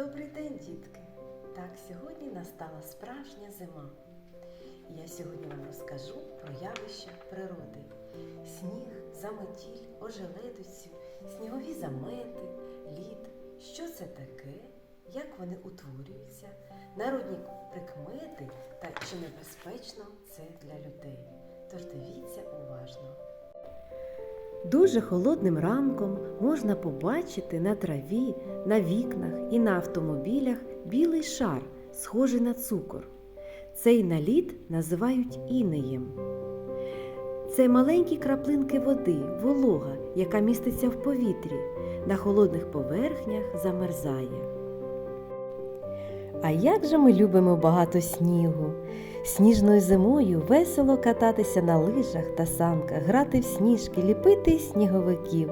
Добрий день, дітки! Так, сьогодні настала справжня зима. Я сьогодні вам розкажу про явища природи: сніг, заметіль, ожеледицю, снігові замети, лід. Що це таке? Як вони утворюються, народні прикмети та чи небезпечно це для людей. Тож дивіться. Дуже холодним ранком можна побачити на траві, на вікнах і на автомобілях білий шар, схожий на цукор. Цей наліт називають інеєм. Це маленькі краплинки води, волога, яка міститься в повітрі, на холодних поверхнях замерзає. А як же ми любимо багато снігу? Сніжною зимою весело кататися на лижах та санках, грати в сніжки, ліпити сніговиків.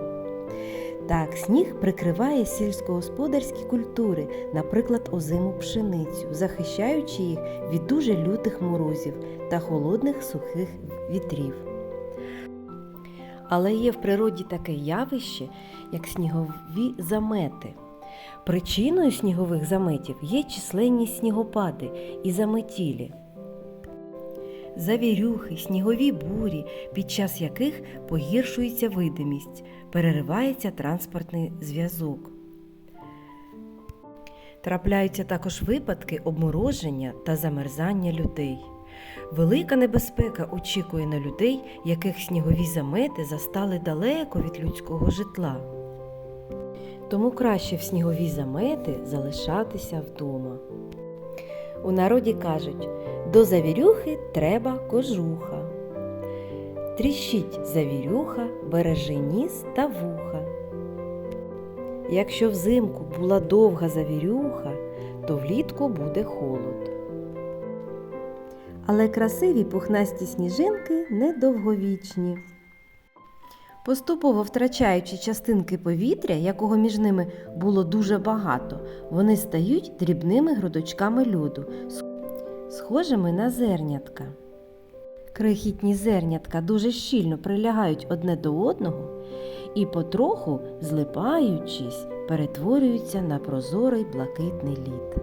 Так, сніг прикриває сільськогосподарські культури, наприклад, озиму пшеницю, захищаючи їх від дуже лютих морозів та холодних сухих вітрів. Але є в природі таке явище, як снігові замети. Причиною снігових заметів є численні снігопади і заметілі. Завірюхи, снігові бурі, під час яких погіршується видимість, переривається транспортний зв'язок. Трапляються також випадки обмороження та замерзання людей. Велика небезпека очікує на людей, яких снігові замети застали далеко від людського житла. Тому краще в снігові замети залишатися вдома. У народі кажуть, до завірюхи треба кожуха. Тріщить завірюха, бережи ніс та вуха. Якщо взимку була довга завірюха, то влітку буде холод. Але красиві пухнасті сніжинки недовговічні. Поступово втрачаючи частинки повітря, якого між ними було дуже багато, вони стають дрібними грудочками льоду, схожими на зернятка. Крихітні зернятка дуже щільно прилягають одне до одного і, потроху, злипаючись, перетворюються на прозорий блакитний лід.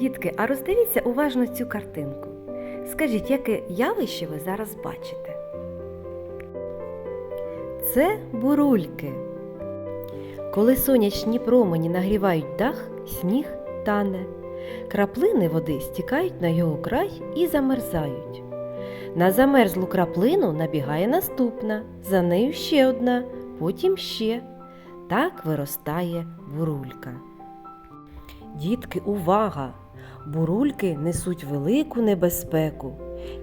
Дітки, а роздивіться уважно цю картинку. Скажіть, яке явище ви зараз бачите? Це бурульки. Коли сонячні промені нагрівають дах, сніг тане. Краплини води стікають на його край і замерзають. На замерзлу краплину набігає наступна, за нею ще одна, потім ще. Так виростає бурулька. Дітки, увага! Бурульки несуть велику небезпеку.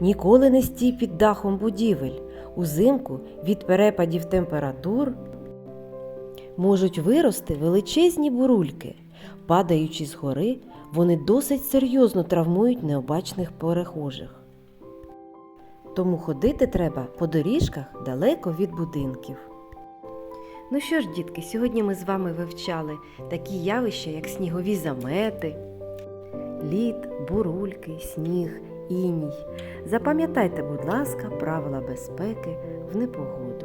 Ніколи не стій під дахом будівель. Узимку від перепадів температур можуть вирости величезні бурульки. Падаючи з гори, вони досить серйозно травмують необачних перехожих. Тому ходити треба по доріжках далеко від будинків. Ну що ж, дітки, сьогодні ми з вами вивчали такі явища, як снігові замети, лід, бурульки, сніг, іній. Запам'ятайте, будь ласка, правила безпеки в непогоду.